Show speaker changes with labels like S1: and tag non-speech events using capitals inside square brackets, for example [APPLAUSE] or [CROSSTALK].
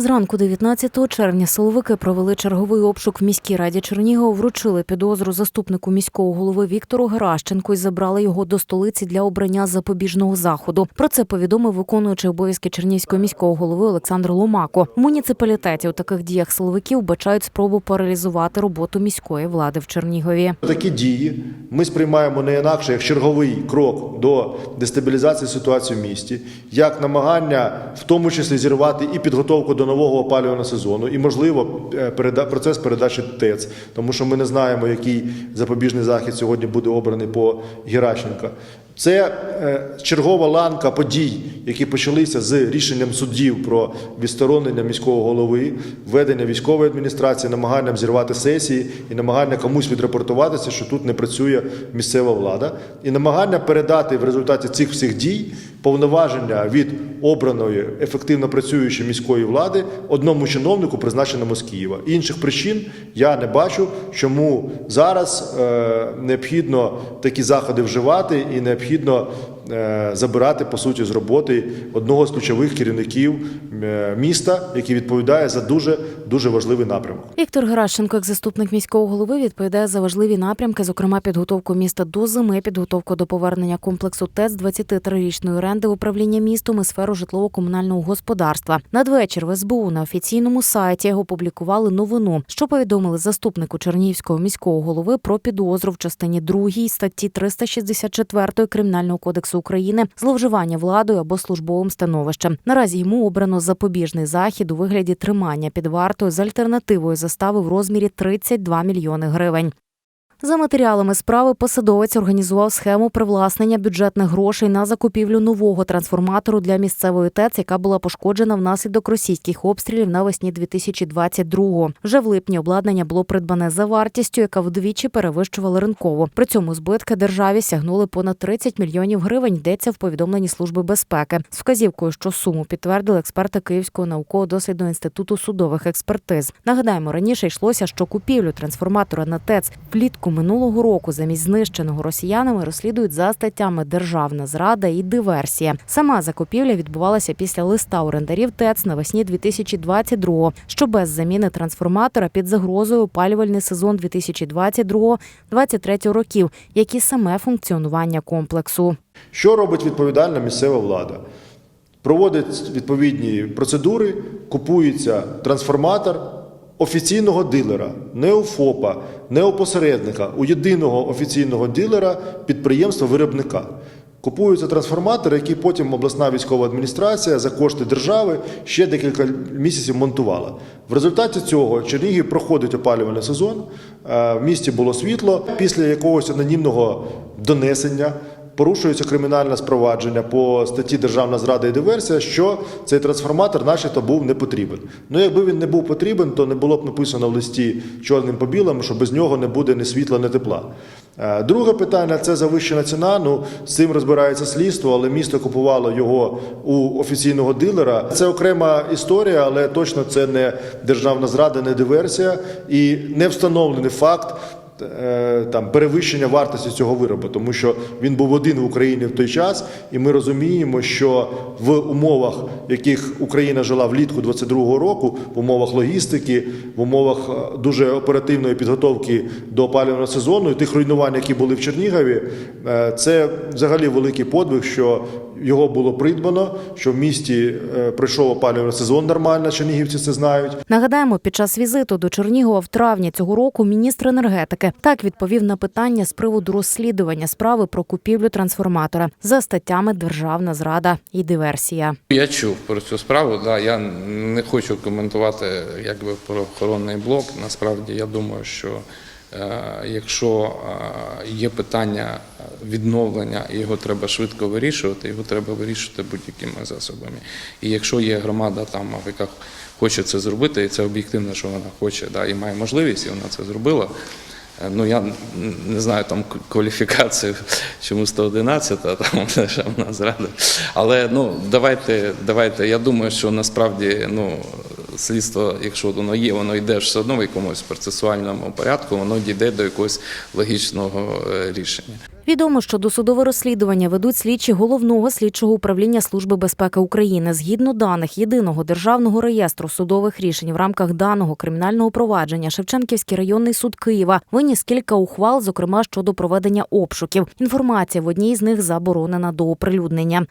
S1: Зранку 19 червня силовики провели черговий обшук в міській раді Чернігова, вручили підозру заступнику міського голови Віктору Геращенку і забрали його до столиці для обрання запобіжного заходу. Про це повідомив виконуючий обов'язки Чернігівського міського голови Олександр Ломако. В муніципалітеті у таких діях силовиків бачають спробу паралізувати роботу міської влади в Чернігові.
S2: Такі дії ми сприймаємо не інакше як черговий крок до дестабілізації ситуації в місті, як намагання в тому числі зірвати і підготовку до нового опалювального сезону, і можливо е, процес передачі ТЕЦ, тому що ми не знаємо, який запобіжний захід сьогодні буде обраний по Геращенка. Це е, чергова ланка подій, які почалися з рішенням суддів про відсторонення міського голови, введення військової адміністрації, намаганням зірвати сесії і намагання комусь відрапортуватися, що тут не працює місцева влада, і намагання передати в результаті цих всіх дій повноваження від обраної ефективно працюючої міської влади одному чиновнику, призначеному з Києва. Інших причин я не бачу, чому зараз е, необхідно такі заходи вживати і необхідно е, забирати по суті з роботи одного з ключових керівників е, міста, який відповідає за дуже дуже важливий напрямок.
S1: Віктор Геращенко, як заступник міського голови, відповідає за важливі напрямки, зокрема підготовку міста до зими, підготовку до повернення комплексу ТЕЦ 23-річної оренди управління містом і сферу житлово-комунального господарства. Надвечір в СБУ на офіційному сайті опублікували новину, що повідомили заступнику Чернігівського міського голови про підозру в частині 2 статті 364 Кримінального кодексу України зловживання владою або службовим становищем. Наразі йому обрано запобіжний захід у вигляді тримання під вартою з альтернативою застави в розмірі 32 мільйони гривень. За матеріалами справи посадовець організував схему привласнення бюджетних грошей на закупівлю нового трансформатору для місцевої ТЕЦ, яка була пошкоджена внаслідок російських обстрілів навесні 2022-го. Вже в липні обладнання було придбане за вартістю, яка вдвічі перевищувала ринкову. При цьому збитки державі сягнули понад 30 мільйонів гривень. Йдеться в повідомленні служби безпеки з вказівкою, що суму підтвердили експерти Київського науково-дослідного інституту судових експертиз. Нагадаємо, раніше йшлося, що купівлю трансформатора на ТЕЦ влітку минулого року замість знищеного росіянами розслідують за статтями державна зрада і диверсія. Сама закупівля відбувалася після листа орендарів ТЕЦ навесні 2022-го, що без заміни трансформатора під загрозою опалювальний сезон 2022-2023 років, як і саме функціонування комплексу.
S2: Що робить відповідальна місцева влада? Проводить відповідні процедури, купується трансформатор офіційного дилера, не у ФОПа, не у посередника, у єдиного офіційного дилера підприємства виробника. Купуються трансформатори, які потім обласна військова адміністрація за кошти держави ще декілька місяців монтувала. В результаті цього Чернігів проходить опалювальний сезон. е, В місті було світло. Після якогось анонімного донесення порушується кримінальне спровадження по статті Державна зрада і диверсія, що цей трансформатор, начебто, був не потрібен. Ну, якби він не був потрібен, то не було б написано в листі чорним по білому, що без нього не буде ні світла, ні тепла. Е, Друге питання це завищена ціна. Ну з цим розбирається слідство, але місто купувало його у офіційного дилера. Це окрема історія, але точно це не державна зрада, не диверсія і не встановлений факт там перевищення вартості цього виробу, тому що він був один в Україні в той час, і ми розуміємо, що в умовах, в яких Україна жила влітку 22-го року, в умовах логістики, в умовах е, дуже оперативної підготовки до опалювального сезону, і тих руйнувань, які були в Чернігові, е, це взагалі великий подвиг, що його було придбано, що в місті е, пройшов опалювальний сезон нормально, чернігівці це знають.
S1: Нагадаємо, під час візиту до Чернігова в травні цього року міністр енергетики так відповів на питання з приводу розслідування справи про купівлю трансформатора за статтями Державна зрада і диверсія.
S3: Я чув про цю справу. Да, я не хочу коментувати якби правоохоронний блок. Насправді я думаю, що якщо е, є питання відновлення, його треба швидко вирішувати, його треба вирішувати будь-якими засобами. І якщо є громада там, яка хоче це зробити, і це об'єктивно, що вона хоче, да, і має можливість, і вона це зробила. Е, Ну, я не знаю там кваліфікацію, [LAUGHS] чому 111, там [LAUGHS] державна зрада. Але ну, давайте, давайте. Я думаю, що насправді ну, слідство, якщо воно є, воно йде все одно в якомусь процесуальному порядку, воно дійде до якогось логічного е, рішення.
S1: Відомо, що досудове розслідування ведуть слідчі головного слідчого управління Служби безпеки України. Згідно даних єдиного державного реєстру судових рішень в рамках даного кримінального провадження Шевченківський районний суд Києва виніс кілька ухвал, зокрема щодо проведення обшуків. Інформація в одній з них заборонена до оприлюднення.